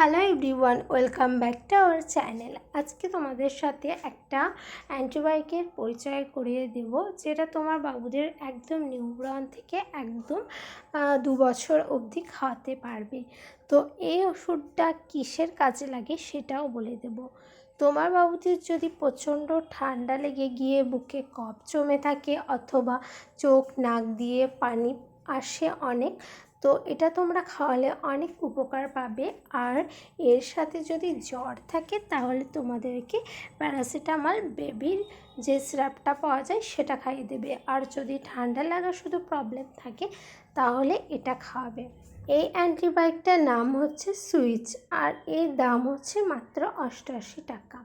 Hello everyone welcome back to our channel আজকে তোমাদের সাথে একটা অ্যান্টিবায়োটিকের পরিচয় করিয়ে দেব, যেটা তোমার বাবুদের একদম নিউব্রন থেকে একদম দু বছর অবধি খাওয়াতে পারবে। তো এই ওষুধটা কিসের কাজে লাগে সেটাও বলে দেব। তোমার বাবুদের যদি প্রচণ্ড ঠান্ডা লেগে গিয়ে বুকে কফ জমে থাকে অথবা চোখ নাক দিয়ে পানি আসে অনেক তো এটা তোমরা খাওয়ালে অনেক উপকার পাবে। আর এর সাথে যদি জ্বর থাকে তাহলে তোমাদেরকে প্যারাসিটামল বেবির যে সিরাপটা পাওয়া যায় সেটা খাইয়ে দেবে। আর যদি ঠান্ডা লাগা শুধু প্রবলেম থাকে তাহলে এটা খাওয়াবে। এই অ্যান্টিবায়োটিকটার নাম হচ্ছে সুইচ আর এর দাম হচ্ছে মাত্র অষ্টআশি টাকা।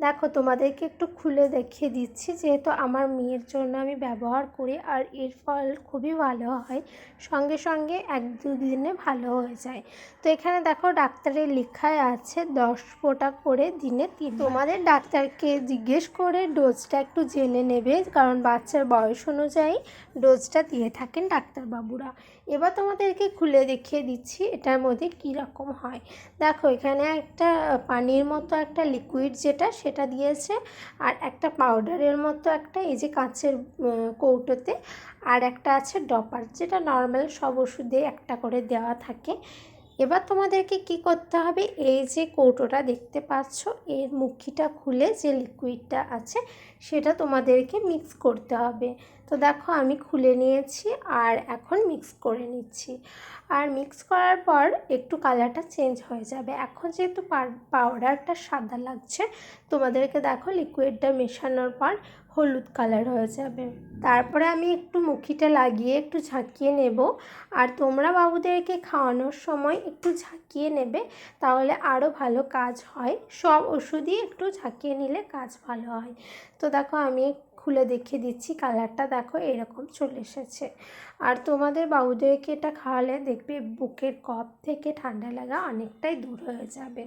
দেখো, তোমাদেরকে একটু খুলে দেখিয়ে দিচ্ছি যেহেতু আমার মেয়ের জন্য আমি ব্যবহার করি আর এর ফল খুবই ভালো হয়, সঙ্গে সঙ্গে এক দুদিনে ভালো হয়ে যায়। তো এখানে দেখো ডাক্তারের লেখায় আছে দশ ফোঁটা করে দিনে তিন তোমাদের ডাক্তারকে জিজ্ঞেস করে ডোজটা একটু জেনে নেবে, কারণ বাচ্চার বয়স অনুযায়ী ডোজটা দিয়ে থাকেন ডাক্তারবাবুরা। এবার তোমাদেরকে খুলে দেখিয়ে দিচ্ছি এটার মধ্যে কী রকম হয়। দেখো, এখানে একটা পানির মতো একটা লিকুইড যেটা সেটা দিয়েছে। আর একটা পাউডারের মতো একটা এই যে কাঁচের কৌটোতে। আর একটা আছে ডপার যেটা নর্মাল সব ওষুধে একটা করে দেওয়া থাকে। এবার তোমাদেরকে কি করতে হবে? এই যে কৌটোটা দেখতে পাচ্ছ, এর মুখিটা খুলে যে লিকুইডটা আছে, সেটা তোমাদেরকে মিক্স করতে হবে। তো দেখো, আমি খুলে নিয়েছি আর এখন মিক্স করে নিচ্ছি। আর মিক্স করার পর একটু কালারটা চেঞ্জ হয়ে যাবে। এখন যেহেতু পাউডারটা সাদা লাগছে, তোমাদেরকে দেখো লিকুইডটা মেশানোর পর হলুদ কালার হয়ে যাবে। তারপরে আমি একটু মুখিটা লাগিয়ে একটু ঝাঁকিয়ে নেব। আর তোমরা বাবুদেরকে খাওয়ানোর সময় একটু ঝাঁকিয়ে নেবে, তাহলে আরও ভালো কাজ হয়। সব ওষুধই একটু ঝাঁকিয়ে নিলে কাজ ভালো হয়। তো দেখো, আমি খুলে দেখিয়ে দিচ্ছি, কালারটা দেখো, এরকম চলে এসেছে। আর তোমাদের বাবুদেরকে এটা খাওয়ালে দেখবে বুকের কফ থেকে ঠান্ডা লাগা অনেকটাই দূর হয়ে যাবে।